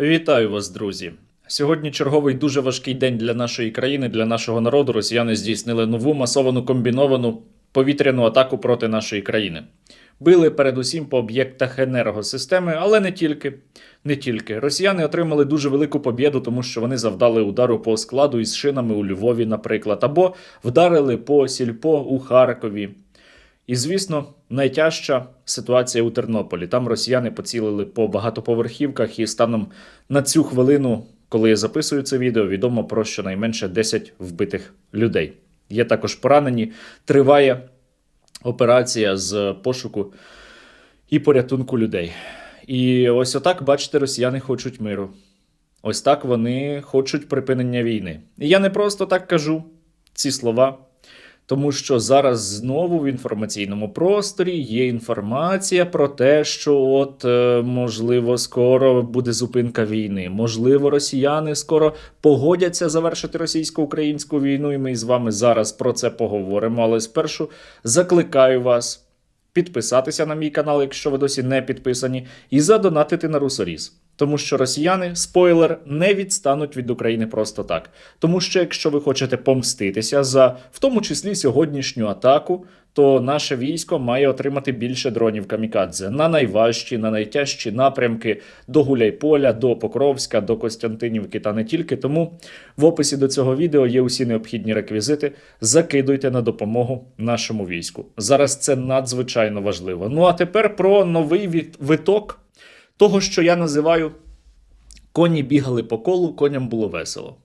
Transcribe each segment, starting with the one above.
Вітаю вас, друзі! Сьогодні черговий дуже важкий день для нашої країни, для нашого народу. Росіяни здійснили нову масовану комбіновану повітряну атаку проти нашої країни. Били передусім по об'єктах енергосистеми, але не тільки. Не тільки. Росіяни отримали дуже велику побєду, тому що вони завдали удару по складу із шинами у Львові, наприклад, або вдарили по сільпо у Харкові. І, звісно, найтяжча ситуація у Тернополі. Там росіяни поцілили по багатоповерхівках, і станом на цю хвилину, коли я записую це відео, відомо про щонайменше 10 вбитих людей. Є також поранені. Триває операція з пошуку і порятунку людей. І ось отак, бачите, росіяни хочуть миру. Ось так вони хочуть припинення війни. І я не просто так кажу ці слова. Тому що зараз знову в інформаційному просторі є інформація про те, що от е, можливо скоро буде зупинка війни. Можливо, росіяни скоро погодяться завершити російсько-українську війну, і ми з вами зараз про це поговоримо. Але спершу закликаю вас підписатися на мій канал, якщо ви досі не підписані, і задонатити на Русоріз. Тому що росіяни, спойлер, не відстануть від України просто так. Тому що якщо ви хочете помститися за в тому числі сьогоднішню атаку, то наше військо має отримати більше дронів камікадзе на найважчі, на найтяжчі напрямки до Гуляйполя, до Покровська, до Костянтинівки та не тільки. Тому в описі до цього відео є усі необхідні реквізити. Закидуйте на допомогу нашому війську. Зараз це надзвичайно важливо. Ну а тепер про новий виток того, що я називаю коні бігали по колу, коням було весело.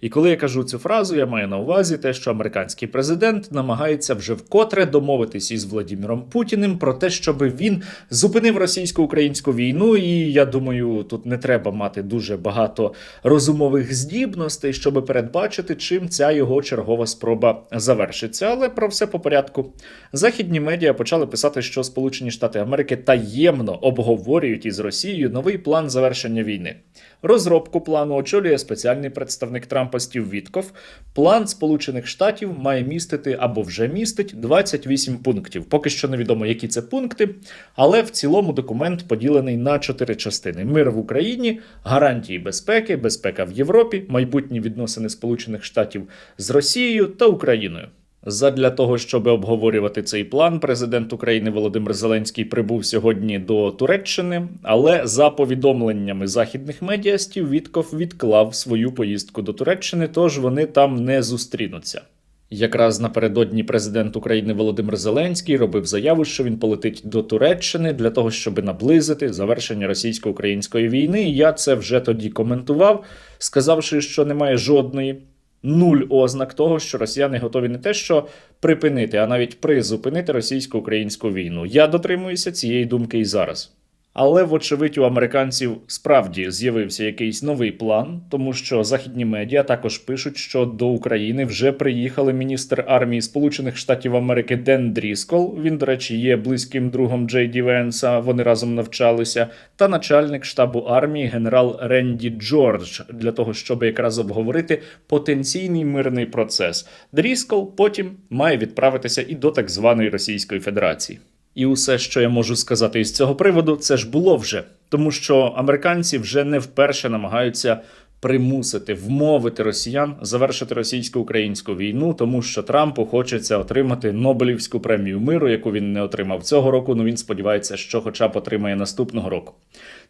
І коли я кажу цю фразу, я маю на увазі те, що американський президент намагається вже вкотре домовитись із Владимиром Путіним про те, щоб він зупинив російсько-українську війну. І я думаю, тут не треба мати дуже багато розумових здібностей, щоб передбачити, чим ця його чергова спроба завершиться. Але про все по порядку. Західні медіа почали писати, що Сполучені Штати Америки таємно обговорюють із Росією новий план завершення війни. Розробку плану очолює спеціальний представник Трампа Стів Вітков. План Сполучених Штатів має містити або вже містить 28 пунктів. Поки що невідомо, які це пункти, але в цілому документ поділений на чотири частини: мир в Україні, гарантії безпеки, безпека в Європі, майбутні відносини Сполучених Штатів з Росією та Україною. Задля того, щоб обговорювати цей план, президент України Володимир Зеленський прибув сьогодні до Туреччини, але за повідомленнями західних медіа Стів Вітков відклав свою поїздку до Туреччини, тож вони там не зустрінуться. Якраз напередодні президент України Володимир Зеленський робив заяву, що він полетить до Туреччини для того, щоб наблизити завершення російсько-української війни. Я це вже тоді коментував, сказавши, що немає жодної нуль ознак того, що росіяни готові не те, що припинити, а навіть призупинити російсько-українську війну. Я дотримуюся цієї думки і зараз. Але, вочевидь, у американців справді з'явився якийсь новий план, тому що західні медіа також пишуть, що до України вже приїхали міністр армії Сполучених Штатів Америки Ден Дріскол. Він, до речі, є близьким другом Джей Ді Венса. Вони разом навчалися, та начальник штабу армії генерал Ренді Джордж для того, щоб якраз обговорити потенційний мирний процес. Дріскол потім має відправитися і до так званої Російської Федерації. І усе, що я можу сказати із цього приводу, це ж було вже, тому що американці вже не вперше намагаються примусити вмовити росіян завершити російсько-українську війну, тому що Трампу хочеться отримати Нобелівську премію миру, яку він не отримав цього року. Ну він сподівається, що, хоча б отримає наступного року.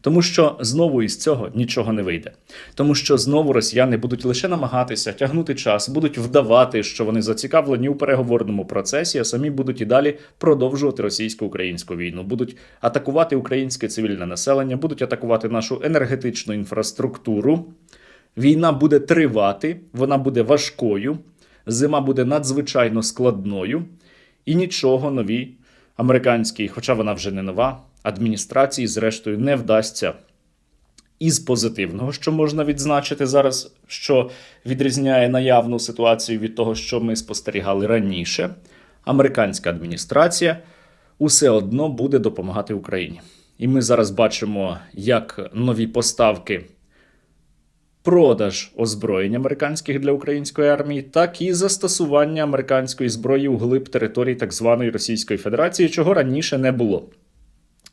Тому що знову із цього нічого не вийде, тому що знову росіяни будуть лише намагатися тягнути час, будуть вдавати, що вони зацікавлені у переговорному процесі, а самі будуть і далі продовжувати російсько-українську війну, будуть атакувати українське цивільне населення, будуть атакувати нашу енергетичну інфраструктуру. Війна буде тривати, вона буде важкою, зима буде надзвичайно складною, і нічого новій американській, хоча вона вже не нова, адміністрації, зрештою, не вдасться. Із позитивного, що можна відзначити зараз, що відрізняє наявну ситуацію від того, що ми спостерігали раніше, американська адміністрація усе одно буде допомагати Україні. І ми зараз бачимо, як нові поставки продаж озброєнь американських для української армії, так і застосування американської зброї у глиб території так званої Російської Федерації, чого раніше не було.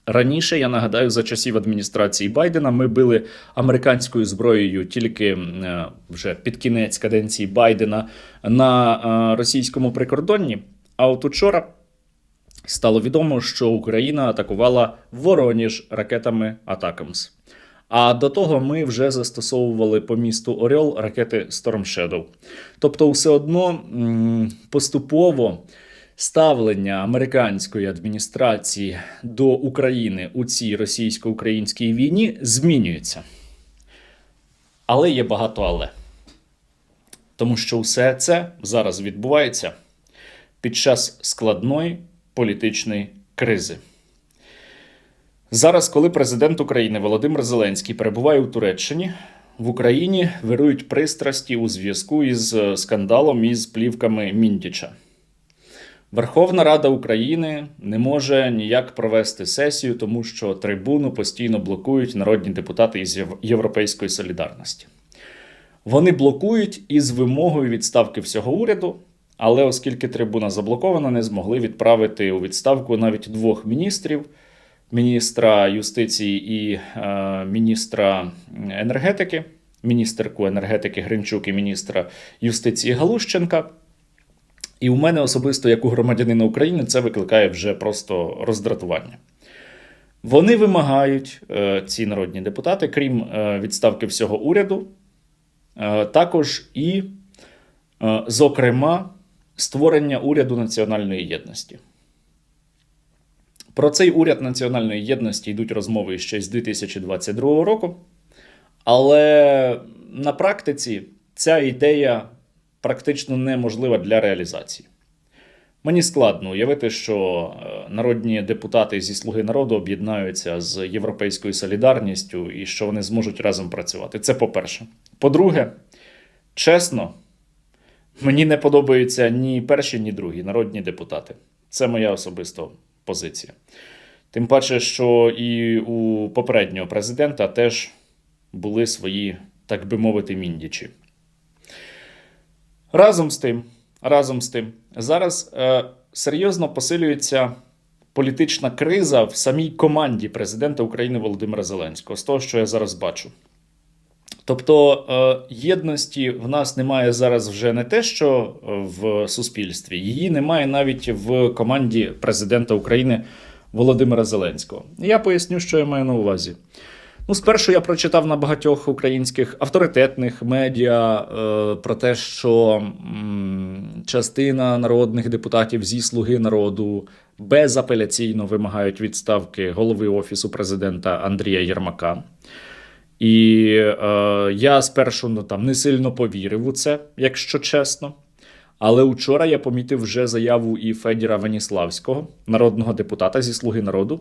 Раніше, я нагадаю, за часів адміністрації Байдена ми били американською зброєю тільки е, вже під кінець каденції Байдена на е, російському прикордонні. А от учора стало відомо, що Україна атакувала Вороніж ракетами Атакамс. А до того ми вже застосовували по місту Орел ракети Storm Shadow. Тобто, все одно поступово ставлення американської адміністрації до України у цій російсько-українській війні змінюється. Але є багато але. Тому що все це зараз відбувається під час складної політичної кризи. Зараз, коли президент України Володимир Зеленський перебуває у Туреччині, в Україні вирують пристрасті у зв'язку із е, скандалом із плівками Міндіча. Верховна Рада України не може ніяк провести сесію, тому що трибуну постійно блокують народні депутати із Європейської солідарності. Вони блокують із вимогою відставки всього уряду, але оскільки трибуна заблокована, не змогли відправити у відставку навіть двох міністрів: міністра юстиції і е, міністра енергетики, міністерку енергетики Гринчук і міністра юстиції Галущенка. І у мене особисто, як у громадянина України, це викликає вже просто роздратування. Вони вимагають, е, ці народні депутати, крім е, відставки всього уряду, е, також і, зокрема, створення уряду національної єдності. Про цей уряд національної єдності йдуть розмови ще з 2022 року. Але на практиці ця ідея практично неможлива для реалізації. Мені складно уявити, що е, народні депутати зі Слуги народу об'єднаються з Європейською солідарністю і що вони зможуть разом працювати. Це по-перше. По-друге, чесно, мені не подобаються ні перші, ні другі народні депутати. Це моя особиста позиція. Тим паче, що і у попереднього президента теж були свої, так би мовити, міндічі. Разом з тим, разом з тим, зараз е, серйозно посилюється політична криза в самій команді президента України Володимира Зеленського, з того, що я зараз бачу. Тобто е, єдності в нас немає зараз вже не те, що в суспільстві, її немає навіть в команді президента України Володимира Зеленського. Я поясню, що я маю на увазі. Ну, спершу я прочитав на багатьох українських авторитетних медіа е, про те, що м, частина народних депутатів зі слуги народу безапеляційно вимагають відставки голови офісу президента Андрія Єрмака. І е, я спершу ну, там не сильно повірив у це, якщо чесно. Але учора я помітив вже заяву і Федіра Веніславського, народного депутата зі Слуги народу,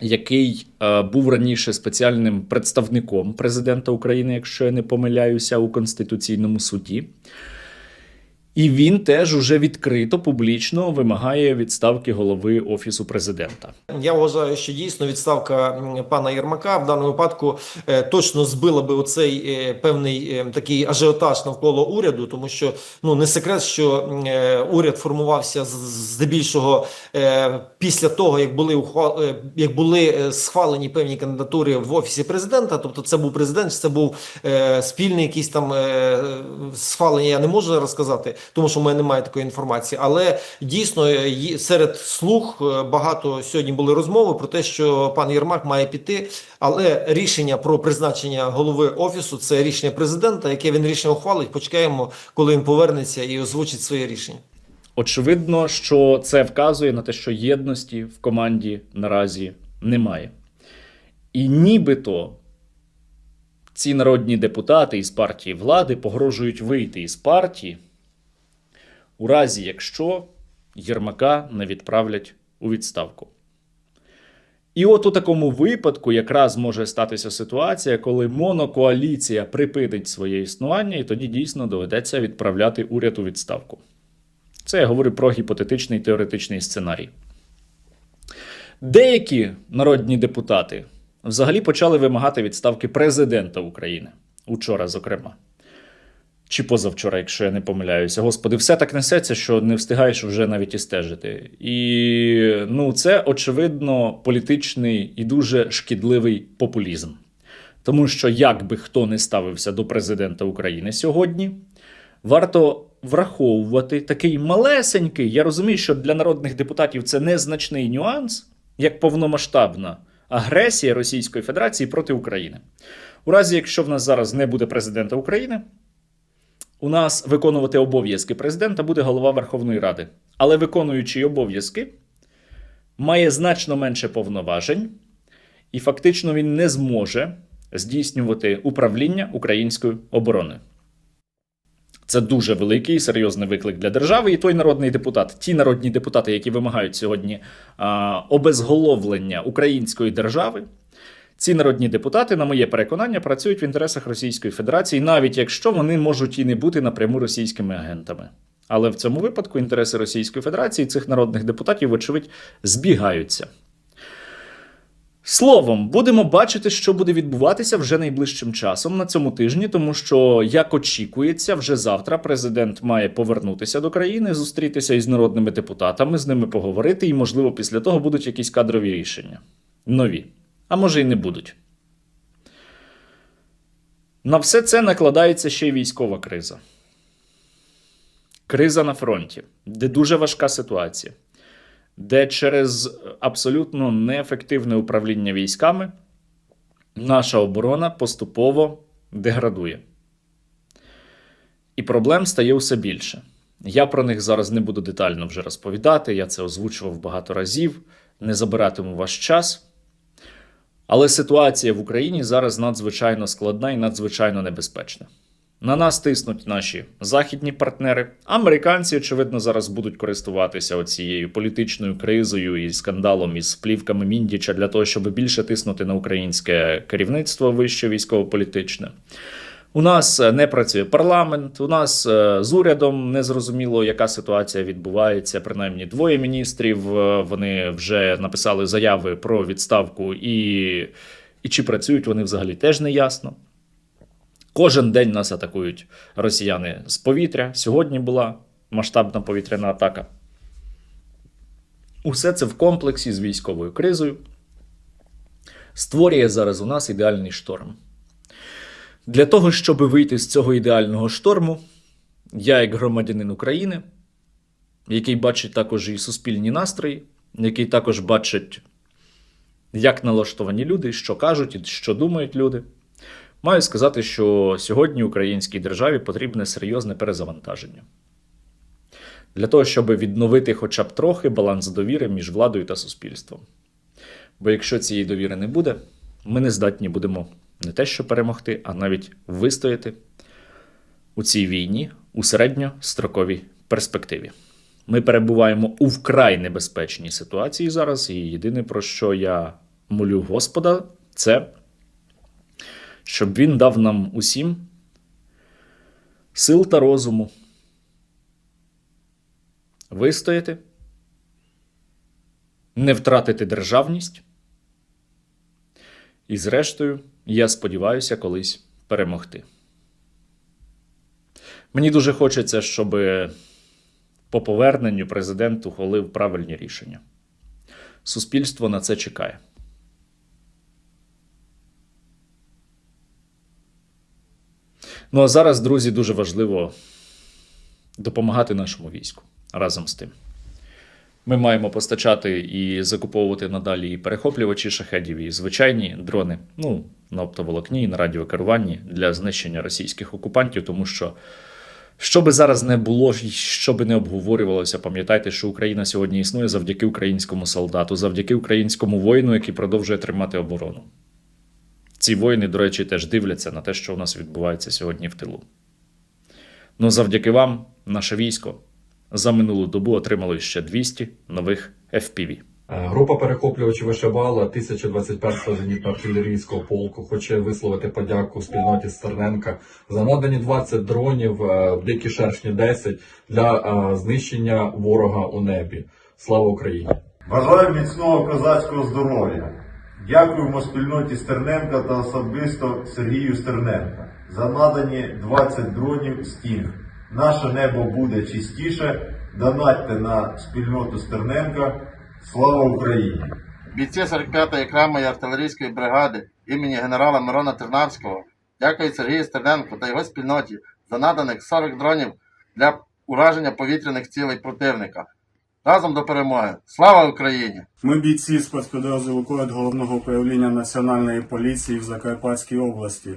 який е, був раніше спеціальним представником президента України, якщо я не помиляюся, у Конституційному суді. І він теж уже відкрито публічно вимагає відставки голови офісу президента. Я вважаю, що дійсно відставка пана Єрмака в даному випадку е, точно збила би оцей е, певний е, такий ажіотаж навколо уряду, тому що ну не секрет, що уряд формувався здебільшого після того, як були ухва- е, як були схвалені певні кандидатури в офісі президента. Тобто, це був президент, це був спільний якийсь там схвалення. Я не можу зараз сказати, тому що в мене немає такої інформації. Але дійсно е, серед слуг е, багато сьогодні були розмови про те, що пан Єрмак має піти. Але рішення про призначення голови офісу це рішення президента, яке він рішення ухвалить. Почекаємо, коли він повернеться і озвучить своє рішення. Очевидно, що це вказує на те, що єдності в команді наразі немає. І нібито ці народні депутати із партії влади погрожують вийти із партії у разі, якщо Єрмака не відправлять у відставку. І от у такому випадку якраз може статися ситуація, коли монокоаліція припинить своє існування, і тоді дійсно доведеться відправляти уряд у відставку. Це я говорю про гіпотетичний теоретичний сценарій. Деякі народні депутати взагалі почали вимагати відставки президента України учора, зокрема. Чи позавчора, якщо я не помиляюся. Господи, все так несеться, що не встигаєш вже навіть і стежити. І ну, це очевидно політичний і дуже шкідливий популізм. Тому що, як би хто не ставився до президента України сьогодні, варто враховувати такий малесенький. Я розумію, що для народних депутатів це незначний нюанс, як повномасштабна агресія Російської Федерації проти України. У разі, якщо в нас зараз не буде президента України, у нас виконувати обов'язки президента буде голова Верховної Ради. Але виконуючий обов'язки має значно менше повноважень, і фактично він не зможе здійснювати управління українською обороною. Це дуже великий і серйозний виклик для держави. І той народний депутат, ті народні депутати, які вимагають сьогодні а, обезголовлення української держави, ці народні депутати, на моє переконання, працюють в інтересах Російської Федерації, навіть якщо вони можуть і не бути напряму російськими агентами. Але в цьому випадку інтереси Російської Федерації цих народних депутатів, вочевидь, збігаються. Словом, будемо бачити, що буде відбуватися вже найближчим часом на цьому тижні, тому що, як очікується, вже завтра президент має повернутися до країни, зустрітися із народними депутатами, з ними поговорити, і, можливо, після того будуть якісь кадрові рішення. Нові. А може, і не будуть. На все це накладається ще й військова криза. Криза на фронті, де дуже важка ситуація де через абсолютно неефективне управління військами наша оборона поступово деградує. І проблем стає все більше. Я про них зараз не буду детально вже розповідати, я це озвучував багато разів, не забиратиму ваш час. Але ситуація в Україні зараз надзвичайно складна і надзвичайно небезпечна. На нас тиснуть наші західні партнери. Американці, очевидно, зараз будуть користуватися оцією політичною кризою і скандалом із плівками Міндіча для того, щоб більше тиснути на українське керівництво вище військово-політичне. У нас е, не працює парламент, у нас е, з урядом незрозуміло, яка ситуація відбувається. Принаймні, двоє міністрів е, вони вже написали заяви про відставку, і, і чи працюють вони взагалі теж не ясно. Кожен день нас атакують росіяни з повітря. Сьогодні була масштабна повітряна атака. Усе це в комплексі з військовою кризою створює зараз у нас ідеальний шторм. Для того, щоб вийти з цього ідеального шторму, я, як громадянин України, який бачить також і суспільні настрої, який також бачить, як налаштовані люди, що кажуть і що думають люди. Маю сказати, що сьогодні українській державі потрібне серйозне перезавантаження. Для того, щоб відновити хоча б трохи баланс довіри між владою та суспільством. Бо якщо цієї довіри не буде, ми не здатні будемо не те, що перемогти, а навіть вистояти у цій війні у середньостроковій перспективі. Ми перебуваємо у вкрай небезпечній ситуації зараз, і єдине, про що я молю Господа, це щоб він дав нам усім сил та розуму вистояти, не втратити державність. І, зрештою, я сподіваюся колись перемогти. Мені дуже хочеться, щоб по поверненню президент ухвалив правильні рішення. Суспільство на це чекає. Ну а зараз, друзі, дуже важливо допомагати нашому війську разом з тим. Ми маємо постачати і закуповувати надалі і перехоплювачі шахедів, і звичайні дрони, ну, на оптоволокні, і на радіокеруванні для знищення російських окупантів, тому що, що би зараз не було, що би не обговорювалося, пам'ятайте, що Україна сьогодні існує завдяки українському солдату, завдяки українському воїну, який продовжує тримати оборону. Ці воїни, до речі, теж дивляться на те, що у нас відбувається сьогодні в тилу. Ну, завдяки вам, наше військо за минулу добу отримало ще 200 нових FPV. Е, Група перехоплювачів Вишибала 1021-го зенітно-артилерійського полку хоче висловити подяку спільноті Стерненка за надані 20 дронів, е, дикі шершні 10 для е, знищення ворога у небі. Слава Україні! Бажаю міцного козацького здоров'я, Дякуємо спільноті Стерненка та особисто Сергію Стерненка за надані 20 дронів Стінг. Наше небо буде чистіше. Донатьте на спільноту Стерненка. Слава Україні! Бійці 45-ї окремої артилерійської бригади імені генерала Мирона Тернавського дякують Сергію Стерненку та його спільноті за наданих 40 дронів для ураження повітряних цілей противника. Разом до перемоги! Слава Україні! Ми бійці спецпідрозділу КОЕД Головного управління Національної поліції в Закарпатській області.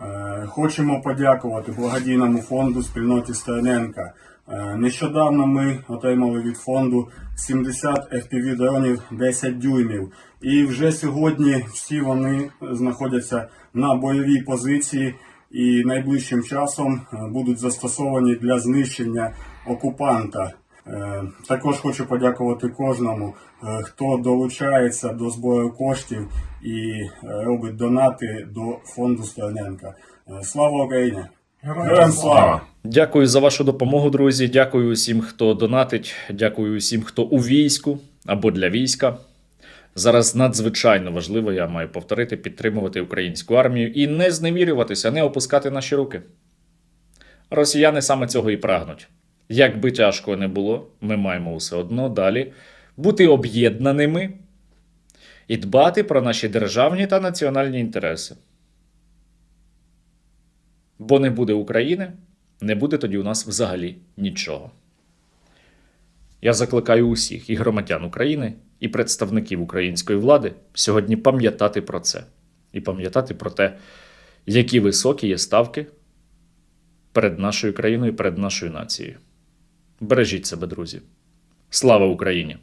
Е, Хочемо подякувати благодійному фонду спільноті Стерненка. Е, Нещодавно ми отримали від фонду 70 FPV дронів 10 дюймів. І вже сьогодні всі вони знаходяться на бойовій позиції і найближчим часом е, будуть застосовані для знищення окупанта. Е, Також хочу подякувати кожному, е, хто долучається до збору коштів і е, робить донати до фонду Стерненка. Е, Слава Україні! Героям слава! Дякую за вашу допомогу, друзі. Дякую усім, хто донатить. Дякую усім, хто у війську або для війська. Зараз надзвичайно важливо, я маю повторити, підтримувати українську армію і не зневірюватися, не опускати наші руки. Росіяни саме цього і прагнуть. Як би тяжко не було, ми маємо все одно далі бути об'єднаними і дбати про наші державні та національні інтереси. Бо не буде України, не буде тоді у нас взагалі нічого. Я закликаю усіх і громадян України, і представників української влади сьогодні пам'ятати про це і пам'ятати про те, які високі є ставки перед нашою країною, перед нашою нацією. Бережіть себе, друзі. Слава Україні!